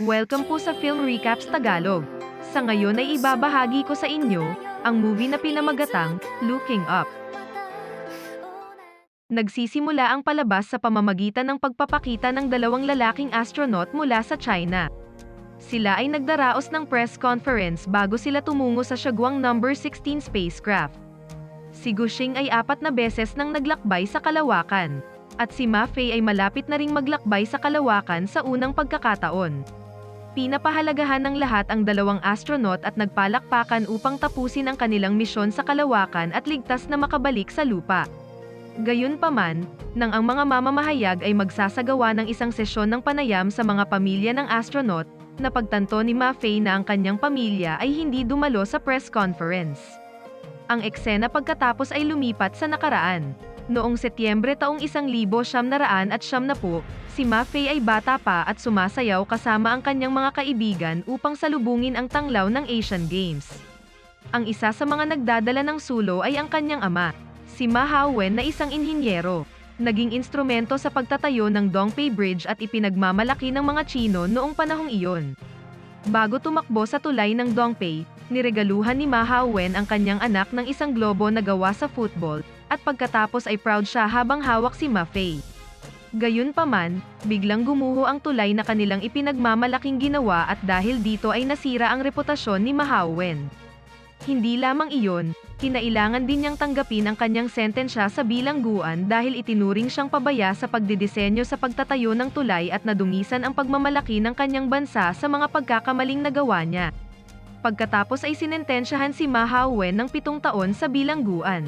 Welcome po sa Film Recaps Tagalog. Sa ngayon ay ibabahagi ko sa inyo, ang movie na pinamagatang, Looking Up. Nagsisimula ang palabas sa pamamagitan ng pagpapakita ng dalawang lalaking astronaut mula sa China. Sila ay nagdaraos ng press conference bago sila tumungo sa Shagwang No. 16 spacecraft. Si Gushing ay apat na beses nang naglakbay sa kalawakan, at si Ma Fei ay malapit na ring maglakbay sa kalawakan sa unang pagkakataon. Pinapahalagahan ng lahat ang dalawang astronaut at nagpalakpakan upang tapusin ang kanilang misyon sa kalawakan at ligtas na makabalik sa lupa. Gayunpaman, nang ang mga mamamahayag ay magsasagawa ng isang sesyon ng panayam sa mga pamilya ng astronaut, napagtanto ni Ma Fei na ang kanyang pamilya ay hindi dumalo sa press conference. Ang eksena pagkatapos ay lumipat sa nakaraan. Noong Setyembre taong 1900 at siyam na po, si Ma Fei ay bata pa at sumasayaw kasama ang kanyang mga kaibigan upang salubungin ang tanglaw ng Asian Games. Ang isa sa mga nagdadala ng sulo ay ang kanyang ama, si Ma Haowen na isang inhinyero. Naging instrumento sa pagtatayo ng Dongpei Bridge at ipinagmamalaki ng mga Chino noong panahong iyon. Bago tumakbo sa tulay ng Dongpei, niregaluhan ni Ma Haowen ang kanyang anak ng isang globo na gawa sa football, at pagkatapos ay proud siya habang hawak si Ma Fei. Gayunpaman, biglang gumuho ang tulay na kanilang ipinagmamalaking ginawa at dahil dito ay nasira ang reputasyon ni Ma Haowen. Hindi lamang iyon, kinailangan din niyang tanggapin ang kanyang sentensya sa bilangguan dahil itinuring siyang pabaya sa pagdidisenyo sa pagtatayo ng tulay at nadumisan ang pagmamalaki ng kanyang bansa sa mga pagkakamaling nagawa niya. Pagkatapos ay sinentensyahan si Ma Haowen ng pitong taon sa bilangguan.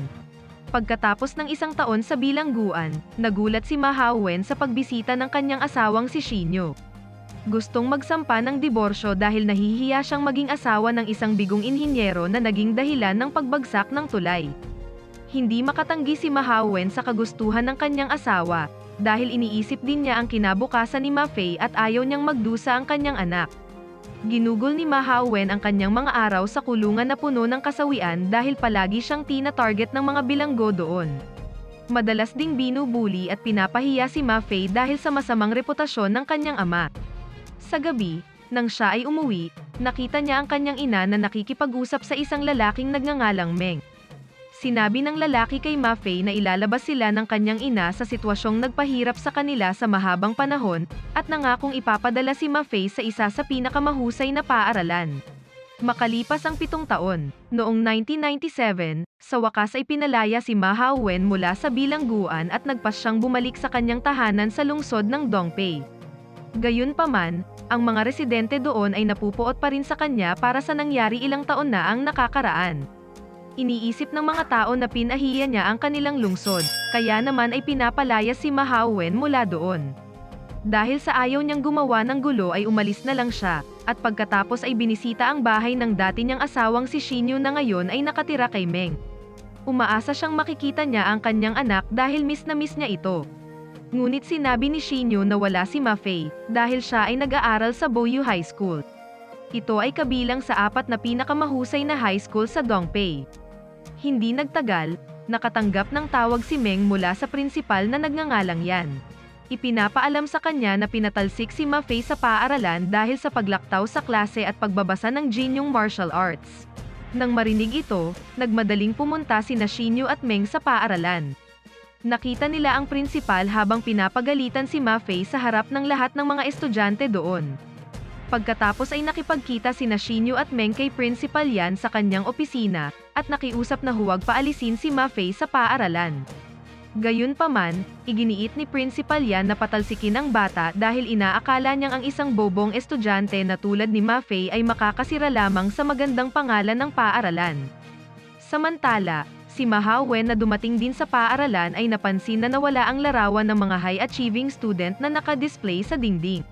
Pagkatapos ng isang taon sa bilangguan, nagulat si Ma Haowen sa pagbisita ng kanyang asawang si Shinyo. Gustong magsampa ng diborsyo dahil nahihiya siyang maging asawa ng isang bigong inhinyero na naging dahilan ng pagbagsak ng tulay. Hindi makatanggi si Mahawen sa kagustuhan ng kanyang asawa, dahil iniisip din niya ang kinabukasan ni Ma Fei at ayaw niyang magdusa ang kanyang anak. Ginugol ni Mahawen ang kanyang mga araw sa kulungan na puno ng kasawian dahil palagi siyang tina-target ng mga bilanggo doon. Madalas ding binubuli at pinapahiya si Ma Fei dahil sa masamang reputasyon ng kanyang ama. Sa gabi, nang siya ay umuwi, nakita niya ang kanyang ina na nakikipag-usap sa isang lalaking nagngangalang Meng. Sinabi ng lalaki kay Ma Fei na ilalabas sila ng kanyang ina sa sitwasyong nagpahirap sa kanila sa mahabang panahon, at nangakong ipapadala si Ma Fei sa isa sa pinakamahusay na paaralan. Makalipas ang pitong taon, noong 1997, sa wakas ay pinalaya si Ma Haowen mula sa bilangguan at nagpas siyang bumalik sa kanyang tahanan sa lungsod ng Dongpei. Gayunpaman, ang mga residente doon ay napupuot pa rin sa kanya para sa nangyari ilang taon na ang nakakaraan. Iniisip ng mga tao na pinahiya niya ang kanilang lungsod, kaya naman ay pinapalaya si Mahawen mula doon. Dahil sa ayaw niyang gumawa ng gulo ay umalis na lang siya, at pagkatapos ay binisita ang bahay ng dati niyang asawang si Shinyo na ngayon ay nakatira kay Meng. Umaasa siyang makikita niya ang kanyang anak dahil miss na miss niya ito. Ngunit sinabi ni Shinyo na wala si Ma Fei, dahil siya ay nag-aaral sa Boyu High School. Ito ay kabilang sa apat na pinakamahusay na high school sa Dongpei. Hindi nagtagal, nakatanggap ng tawag si Meng mula sa prinsipal na nagngangalang yan. Ipinapaalam sa kanya na pinatalsik si Ma Fei sa paaralan dahil sa paglaktaw sa klase at pagbabasa ng Jinyong martial arts. Nang marinig ito, nagmadaling pumunta si Shinyo at Meng sa paaralan. Nakita nila ang prinsipal habang pinapagalitan si Ma Fei sa harap ng lahat ng mga estudyante doon. Pagkatapos ay nakipagkita si Shinyo at Meng kay Principal Yan sa kanyang opisina, at nakiusap na huwag paalisin si Ma Fei sa paaralan. Gayunpaman, iginiit ni Principal Yan na patalsikin ang bata dahil inaakala niyang ang isang bobong estudyante na tulad ni Ma Fei ay makakasira lamang sa magandang pangalan ng paaralan. Samantala, si Mahawen na dumating din sa paaralan ay napansin na nawala ang larawan ng mga high-achieving student na nakadisplay sa dingding.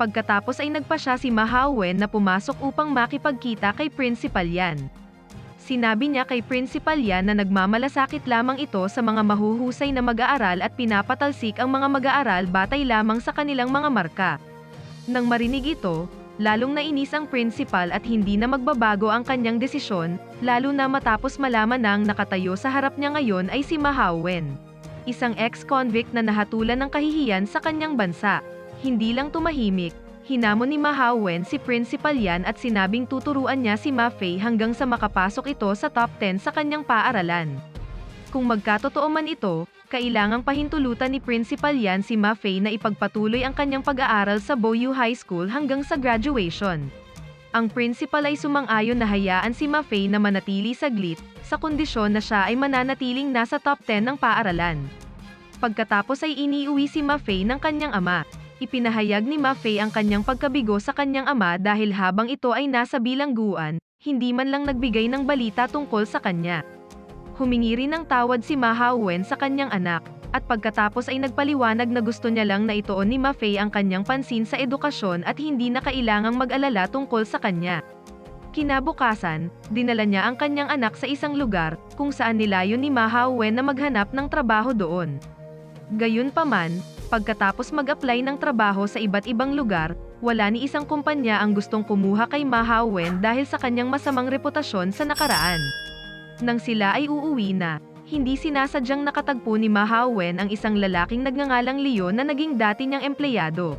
Pagkatapos ay nagpa siya si Mahawen na pumasok upang makipagkita kay Principal Yan. Sinabi niya kay Principal Yan na nagmamalasakit lamang ito sa mga mahuhusay na mag-aaral at pinapatalsik ang mga mag-aaral batay lamang sa kanilang mga marka. Nang marinig ito, lalong nainis ang principal at hindi na magbabago ang kanyang desisyon, lalo na matapos malaman nang nakatayo sa harap niya ngayon ay si Mahawen. Isang ex-convict na nahatulan ng kahihiyan sa kanyang bansa. Hindi lang tumahimik, Hinamon ni Ma Haowen si Principal Yan at sinabing tuturuan niya si Ma Fei hanggang sa makapasok ito sa top 10 sa kanyang paaralan. Kung magkatotoo man ito, kailangang pahintulutan ni Principal Yan si Ma Fei na ipagpatuloy ang kanyang pag-aaral sa Boyu High School hanggang sa graduation. Ang principal ay sumang-ayon na hayaan si Ma Fei na manatili saglit, sa kondisyon na siya ay mananatiling nasa top 10 ng paaralan. Pagkatapos ay iniuwi si Ma Fei ng kanyang ama. Ipinahayag ni Ma Fei ang kanyang pagkabigo sa kanyang ama dahil habang ito ay nasa bilangguan, hindi man lang nagbigay ng balita tungkol sa kanya. Humingi rin ng tawad si Ma Haowen sa kanyang anak, at pagkatapos ay nagpaliwanag na gusto niya lang na ituon ni Ma Fei ang kanyang pansin sa edukasyon at hindi na kailangang mag-alala tungkol sa kanya. Kinabukasan, dinala niya ang kanyang anak sa isang lugar, kung saan nilayon ni Ma Haowen na maghanap ng trabaho doon. Gayunpaman, pagkatapos mag-apply ng trabaho sa iba't ibang lugar, wala ni isang kumpanya ang gustong kumuha kay Ma Haowen dahil sa kanyang masamang reputasyon sa nakaraan. Nang sila ay uuwi na, hindi sinasadyang nakatagpo ni Ma Haowen ang isang lalaking nagngangalang Leon na naging dati niyang empleyado.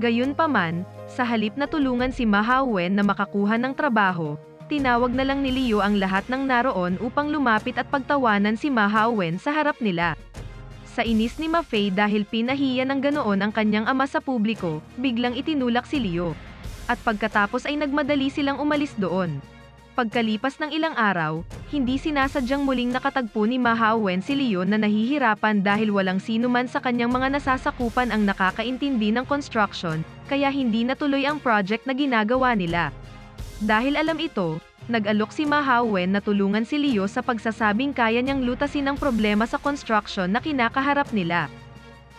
Gayunpaman, sa halip na tulungan si Ma Haowen na makakuha ng trabaho, tinawag na lang ni Leo ang lahat ng naroon upang lumapit at pagtawanan si Ma Haowen sa harap nila. Sa inis ni Ma Fei dahil pinahiya ng ganoon ang kanyang ama sa publiko, biglang itinulak si Leo. At pagkatapos ay nagmadali silang umalis doon. Pagkalipas ng ilang araw, hindi sinasadyang muling nakatagpo ni Ma Haowen si Leon na nahihirapan dahil walang sino man sa kanyang mga nasasakupan ang nakakaintindi ng construction, kaya hindi natuloy ang project na ginagawa nila. Dahil alam ito, nag-alok si Ma Haowen na tulungan si Leo sa pagsasabing kaya niyang lutasin ang problema sa construction na kinakaharap nila.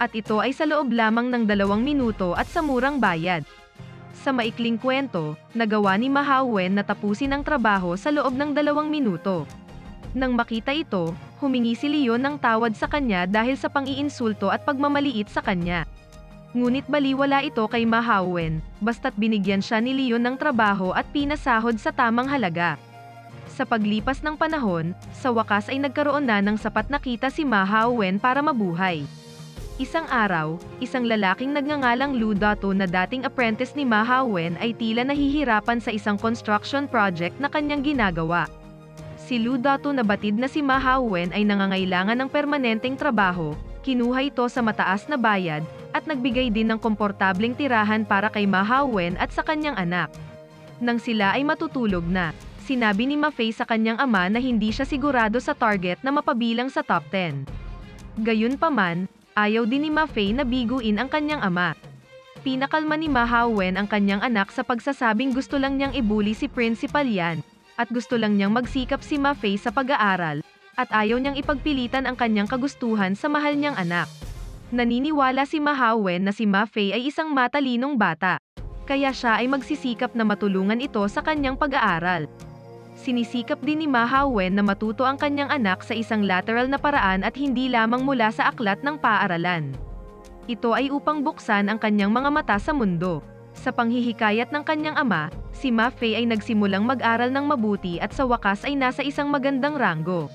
At ito ay sa loob lamang ng dalawang minuto at sa murang bayad. Sa maikling kwento, nagawa ni Ma Haowen na tapusin ang trabaho sa loob ng dalawang minuto. Nang makita ito, humingi si Leo ng tawad sa kanya dahil sa pang-iinsulto at pagmamaliit sa kanya. Ngunit baliwala ito kay Ma Haowen, basta't binigyan siya ni Leo ng trabaho at pinasahod sa tamang halaga. Sa paglipas ng panahon, sa wakas ay nagkaroon na ng sapat na kita si Ma Haowen para mabuhay. Isang araw, isang lalaking nagngangalang Lu Dato na dating apprentice ni Ma Haowen ay tila nahihirapan sa isang construction project na kanyang ginagawa. Si Lu Dato na batid na si Ma Haowen ay nangangailangan ng permanenteng trabaho, kinuha ito sa mataas na bayad, at nagbigay din ng komportableng tirahan para kay Ma Haowen at sa kanyang anak. Nang sila ay matutulog na, sinabi ni Ma Fei sa kanyang ama na hindi siya sigurado sa target na mapabilang sa top 10. Gayunpaman, ayaw din ni Ma Fei na biguin ang kanyang ama. Pinakalma ni Ma Haowen ang kanyang anak sa pagsasabing gusto lang niyang ibuli si Principal Yan, at gusto lang niyang magsikap si Ma Fei sa pag-aaral, at ayaw niyang ipagpilitan ang kanyang kagustuhan sa mahal niyang anak. Naniniwala si Ma Haowen na si Ma Fei ay isang matalinong bata, kaya siya ay magsisikap na matulungan ito sa kanyang pag-aaral. Sinisikap din ni Ma Haowen na matuto ang kanyang anak sa isang lateral na paraan at hindi lamang mula sa aklat ng paaralan. Ito ay upang buksan ang kanyang mga mata sa mundo. Sa panghihikayat ng kanyang ama, si Ma Fei ay nagsimulang mag-aral ng mabuti at sa wakas ay nasa isang magandang ranggo.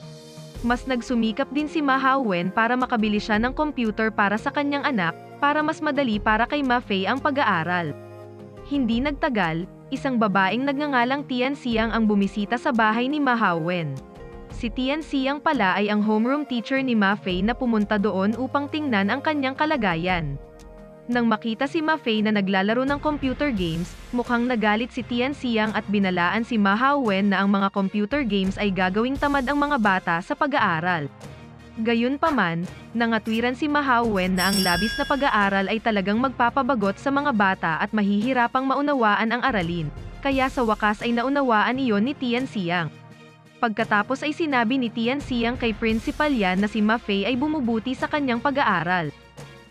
Mas nagsumikap din si Ma Haowen para makabili siya ng computer para sa kanyang anak, para mas madali para kay Ma Fei ang pag-aaral. Hindi nagtagal, isang babaeng nagngangalang Tian Siang ang bumisita sa bahay ni Ma Haowen. Si Tian Siang pala ay ang homeroom teacher ni Ma Fei na pumunta doon upang tingnan ang kanyang kalagayan. Nang makita si Ma Fei na naglalaro ng computer games, mukhang nagalit si Tian Siang at binalaan si Ma Haowen na ang mga computer games ay gagawing tamad ang mga bata sa pag-aaral. Gayunpaman, nangatwiran si Ma Haowen na ang labis na pag-aaral ay talagang magpapabagot sa mga bata at mahihirapang maunawaan ang aralin, kaya sa wakas ay naunawaan iyon ni Tian Siang. Pagkatapos ay sinabi ni Tian Siang kay Principal Yan na si Ma Fei ay bumubuti sa kanyang pag-aaral.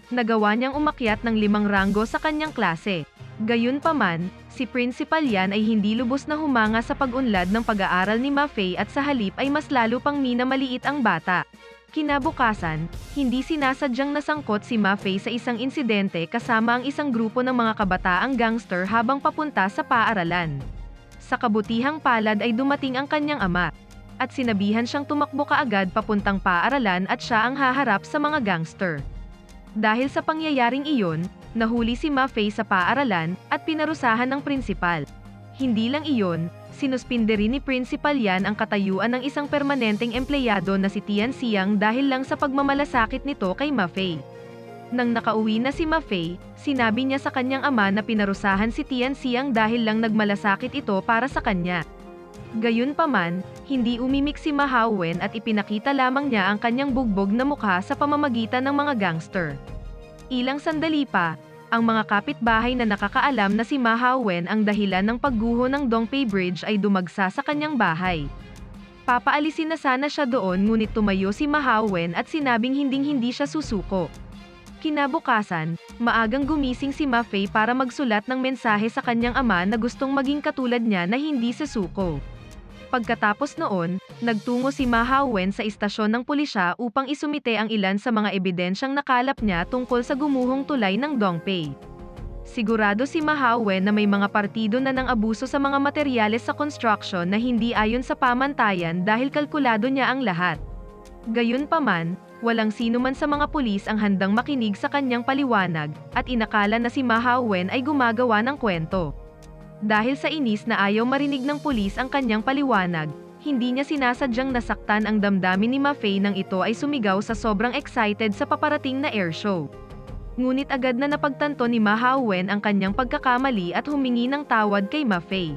Nagawa niyang umakyat ng limang ranggo sa kanyang klase. Gayunpaman, si Principal Yan ay hindi lubos na humanga sa pag-unlad ng pag-aaral ni Ma Fei at sa halip ay mas lalo pang minamaliit ang bata. Kinabukasan, hindi sinasadyang nasangkot si Ma Fei sa isang insidente kasama ang isang grupo ng mga kabataang gangster habang papunta sa paaralan. Sa kabutihang palad ay dumating ang kanyang ama, at sinabihan siyang tumakbo kaagad papuntang paaralan at siya ang haharap sa mga gangster. Dahil sa pangyayaring iyon, nahuli si Ma Fei sa paaralan at pinarusahan ng prinsipal. Hindi lang iyon, sinuspinde rin ni Principal Yan ang katayuan ng isang permanenteng empleyado na si Tian Siang dahil lang sa pagmamalasakit nito kay Ma Fei. Nang nakauwi na si Ma Fei, sinabi niya sa kanyang ama na pinarusahan si Tian Siang dahil lang nagmalasakit ito para sa kanya. Gayunpaman, hindi umimik si Ma Haowen at ipinakita lamang niya ang kanyang bugbog na mukha sa pamamagitan ng mga gangster. Ilang sandali pa, ang mga kapitbahay na nakakaalam na si Ma Haowen ang dahilan ng pagguho ng Dongpei Bridge ay dumagsa sa kanyang bahay. Papaalisin na sana siya doon ngunit tumayo si Ma Haowen at sinabing hinding-hindi siya susuko. Kinabukasan, maagang gumising si Ma Fei para magsulat ng mensahe sa kanyang ama na gustong maging katulad niya na hindi susuko. Pagkatapos noon, nagtungo si Ma Haowen sa istasyon ng pulisya upang isumite ang ilan sa mga ebidensyang nakalap niya tungkol sa gumuhong tulay ng Dongpei. Sigurado si Ma Haowen na may mga partido na ng abuso sa mga materyales sa construction na hindi ayon sa pamantayan dahil kalkulado niya ang lahat. Gayunpaman, walang sino man sa mga pulis ang handang makinig sa kanyang paliwanag, at inakala na si Ma Haowen ay gumagawa ng kwento. Dahil sa inis na ayaw marinig ng pulis ang kanyang paliwanag, hindi niya sinasadyang nasaktan ang damdamin ni Ma Fei nang ito ay sumigaw sa sobrang excited sa paparating na airshow. Ngunit agad na napagtanto ni Ma Haowen ang kanyang pagkakamali at humingi ng tawad kay Ma Fei.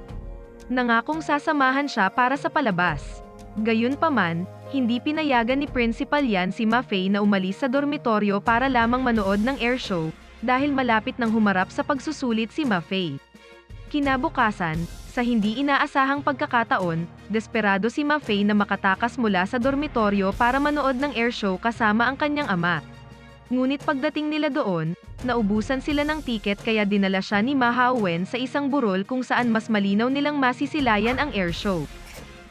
Nangakong sasamahan siya para sa palabas. Gayunpaman, hindi pinayagan ni Principal Yan si Ma Fei na umalis sa dormitoryo para lamang manood ng airshow, dahil malapit nang humarap sa pagsusulit si Ma Fei. Kinabukasan, sa hindi inaasahang pagkakataon, desperado si Ma Fei na makatakas mula sa dormitoryo para manood ng airshow kasama ang kanyang ama. Ngunit pagdating nila doon, naubusan sila ng tiket kaya dinala siya ni Ma Haowen sa isang burol kung saan mas malinaw nilang masisilayan ang airshow.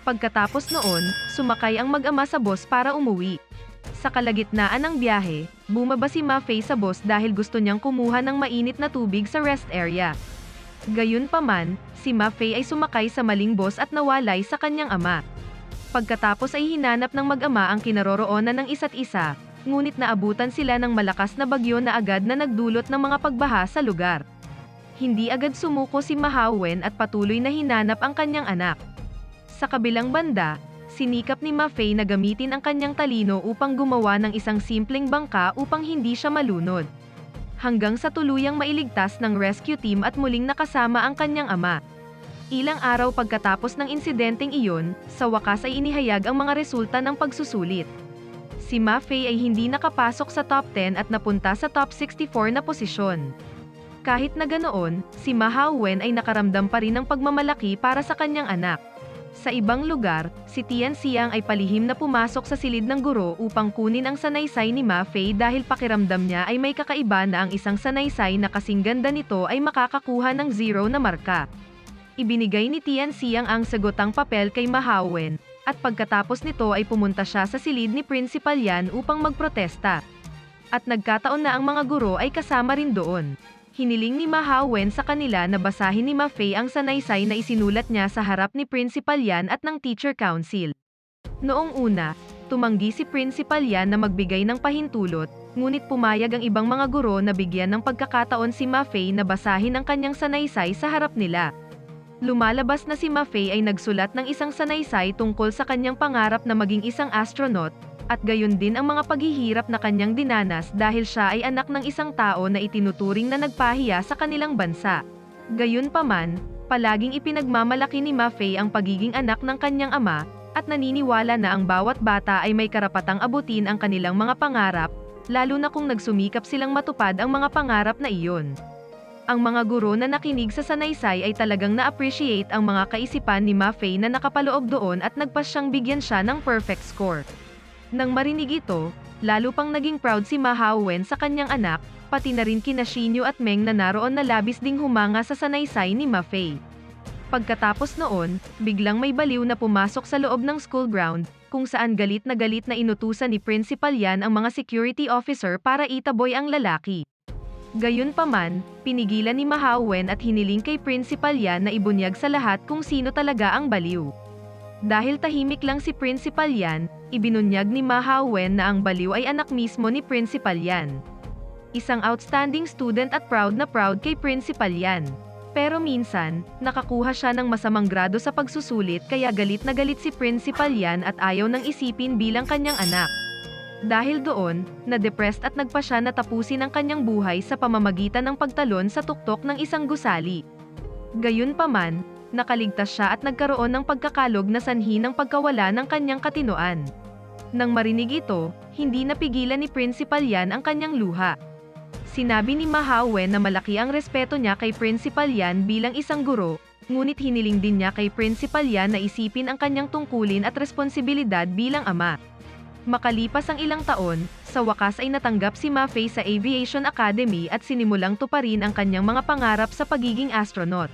Pagkatapos noon, sumakay ang mag-ama sa bus para umuwi. Sa kalagitnaan ng biyahe, bumaba si Ma Fei sa bus dahil gusto niyang kumuha ng mainit na tubig sa rest area. Gayunpaman, si Ma Fei ay sumakay sa maling bus at nawalay sa kanyang ama. Pagkatapos ay hinanap ng mag-ama ang kinaroroonan ng isa't isa, ngunit naabutan sila ng malakas na bagyo na agad na nagdulot ng mga pagbaha sa lugar. Hindi agad sumuko si Ma Haowen at patuloy na hinanap ang kanyang anak. Sa kabilang banda, sinikap ni Ma Fei na gamitin ang kanyang talino upang gumawa ng isang simpleng bangka upang hindi siya malunod hanggang sa tuluyang mailigtas ng rescue team at muling nakasama ang kanyang ama. Ilang araw pagkatapos ng insidenteng iyon, sa wakas ay inihayag ang mga resulta ng pagsusulit. Si Ma Fei ay hindi nakapasok sa top 10 at napunta sa top 64 na posisyon. Kahit na ganoon, si Ma Haowen ay nakaramdam pa rin ng pagmamalaki para sa kanyang anak. Sa ibang lugar, si Tian Xiang ay palihim na pumasok sa silid ng guro upang kunin ang sanaysay ni Ma Fei dahil pakiramdam niya ay may kakaiba na ang isang sanaysay na kasing ganda nito ay makakakuha ng zero na marka. Ibinigay ni Tian Xiang ang sagotang papel kay Ma Haowen, at pagkatapos nito ay pumunta siya sa silid ni Principal Yan upang magprotesta. At nagkataon na ang mga guro ay kasama rin doon hiniling ni Ma Haowen sa kanila na basahin ni Ma Fei ang sanaysay na isinulat niya sa harap ni Principal Yan at ng Teacher Council. Noong una, tumanggi si Principal Yan na magbigay ng pahintulot, ngunit pumayag ang ibang mga guro na bigyan ng pagkakataon si Ma Fei na basahin ang kanyang sanaysay sa harap nila. Lumalabas na si Ma Fei ay nagsulat ng isang sanaysay tungkol sa kanyang pangarap na maging isang astronaut, at gayon din ang mga paghihirap na kanyang dinanas dahil siya ay anak ng isang tao na itinuturing na nagpahiya sa kanilang bansa. Gayunpaman, palaging ipinagmamalaki ni Ma Fei ang pagiging anak ng kanyang ama, at naniniwala na ang bawat bata ay may karapatang abutin ang kanilang mga pangarap, lalo na kung nagsumikap silang matupad ang mga pangarap na iyon. Ang mga guro na nakinig sa sanaysay ay talagang na-appreciate ang mga kaisipan ni Ma Fei na nakapaloob doon at nagpas siyang bigyan siya ng perfect score. Nang marinig ito, lalo pang naging proud si Ma Haowen sa kanyang anak, pati na rin kina Shinyo at Meng na naroon na labis ding humanga sa sanaysay ni Ma Fei. Pagkatapos noon, biglang may baliw na pumasok sa loob ng school ground, kung saan galit na galit na inutusan ni Principal Yan ang mga security officer para itaboy ang lalaki. Gayunpaman, pinigilan ni Ma Haowen at hiniling kay Principal Yan na ibunyag sa lahat kung sino talaga ang baliw. Dahil tahimik lang si Principal Yan, ibinunyag ni Ma Haowen na ang baliw ay anak mismo ni Principal Yan. Isang outstanding student at proud na proud kay principal yan. Pero minsan, nakakuha siya ng masamang grado sa pagsusulit kaya galit na galit si principal yan at ayaw nang isipin bilang kanyang anak. Dahil doon, na-depressed at nagpa siya na tapusin ang kanyang buhay sa pamamagitan ng pagtalon sa tuktok ng isang gusali. Gayunpaman, nakaligtas siya at nagkaroon ng pagkakalog na sanhi ng pagkawala ng kanyang katinoan. Nang marinig ito, hindi napigilan ni Principal Yan ang kanyang luha. Sinabi ni Mahawen na malaki ang respeto niya kay Principal Yan bilang isang guro, ngunit hiniling din niya kay Principal Yan na isipin ang kanyang tungkulin at responsibilidad bilang ama. Makalipas ang ilang taon, sa wakas ay natanggap si Ma Fei sa Aviation Academy at sinimulang tuparin ang kanyang mga pangarap sa pagiging astronaut.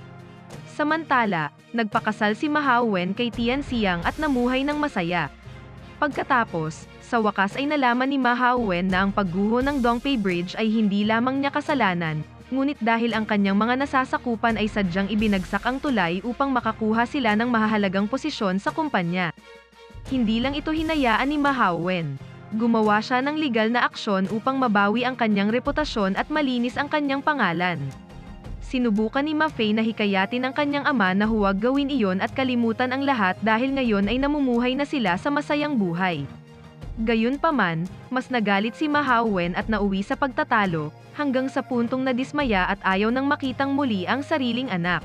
Samantala, nagpakasal si Mahawen kay Tian Siang at namuhay ng masaya. Pagkatapos, sa wakas ay nalaman ni Mahawen na ang pagguho ng Dongpei Bridge ay hindi lamang niya kasalanan, ngunit dahil ang kanyang mga nasasakupan ay sadyang ibinagsak ang tulay upang makakuha sila ng mahahalagang posisyon sa kumpanya. Hindi lang ito hinayaan ni Mahawen. Gumawa siya ng legal na aksyon upang mabawi ang kanyang reputasyon at malinis ang kanyang pangalan. Sinubukan ni Maffei na hikayatin ang kanyang ama na huwag gawin iyon at kalimutan ang lahat dahil ngayon ay namumuhay na sila sa masayang buhay. Gayunpaman, mas nagalit si Mahawen at nauwi sa pagtatalo, hanggang sa puntong nadismaya at ayaw nang makitang muli ang sariling anak.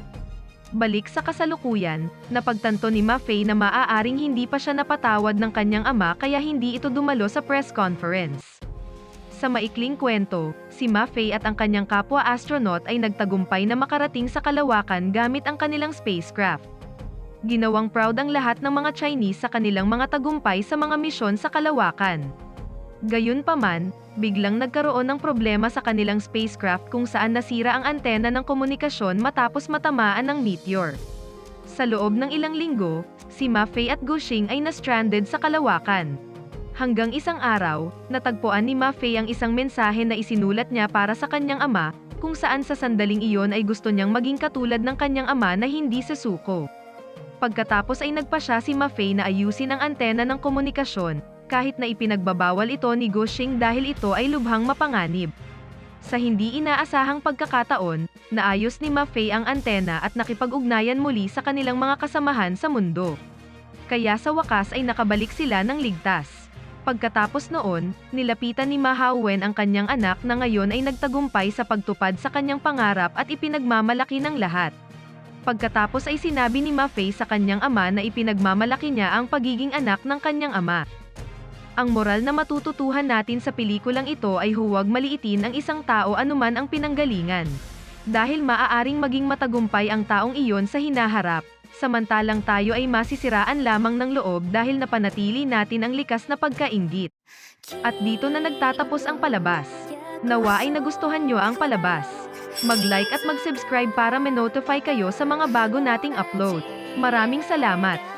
Balik sa kasalukuyan, napagtanto ni Maffei na maaaring hindi pa siya napatawad ng kanyang ama kaya hindi ito dumalo sa press conference. Sa maikling kwento, si Maffei at ang kanyang kapwa astronaut ay nagtagumpay na makarating sa kalawakan gamit ang kanilang spacecraft. Ginawang proud ang lahat ng mga Chinese sa kanilang mga tagumpay sa mga misyon sa kalawakan. Gayunpaman, biglang nagkaroon ng problema sa kanilang spacecraft kung saan nasira ang antena ng komunikasyon matapos matamaan ng meteor. Sa loob ng ilang linggo, si Maffei at Gushing ay na-stranded sa kalawakan. Hanggang isang araw, natagpuan ni Maffei ang isang mensahe na isinulat niya para sa kanyang ama, kung saan sa sandaling iyon ay gusto niyang maging katulad ng kanyang ama na hindi sesuko. Pagkatapos ay nagpa siya si Maffei na ayusin ang antena ng komunikasyon, kahit na ipinagbabawal ito ni Gushing dahil ito ay lubhang mapanganib. Sa hindi inaasahang pagkakataon, naayos ni Maffei ang antena at nakipag-ugnayan muli sa kanilang mga kasamahan sa mundo. Kaya sa wakas ay nakabalik sila ng ligtas. Pagkatapos noon, nilapitan ni Mahawen ang kanyang anak na ngayon ay nagtagumpay sa pagtupad sa kanyang pangarap at ipinagmamalaki ng lahat. Pagkatapos ay sinabi ni Maffei sa kanyang ama na ipinagmamalaki niya ang pagiging anak ng kanyang ama. Ang moral na matututuhan natin sa pelikulang ito ay huwag maliitin ang isang tao anuman ang pinanggalingan. Dahil maaaring maging matagumpay ang taong iyon sa hinaharap, samantalang tayo ay masisiraan lamang ng loob dahil napanatili natin ang likas na pagkaingit. At dito na nagtatapos ang palabas. Nawa ay nagustuhan nyo ang palabas. Mag-like at mag-subscribe para ma-notify kayo sa mga bago nating upload. Maraming salamat!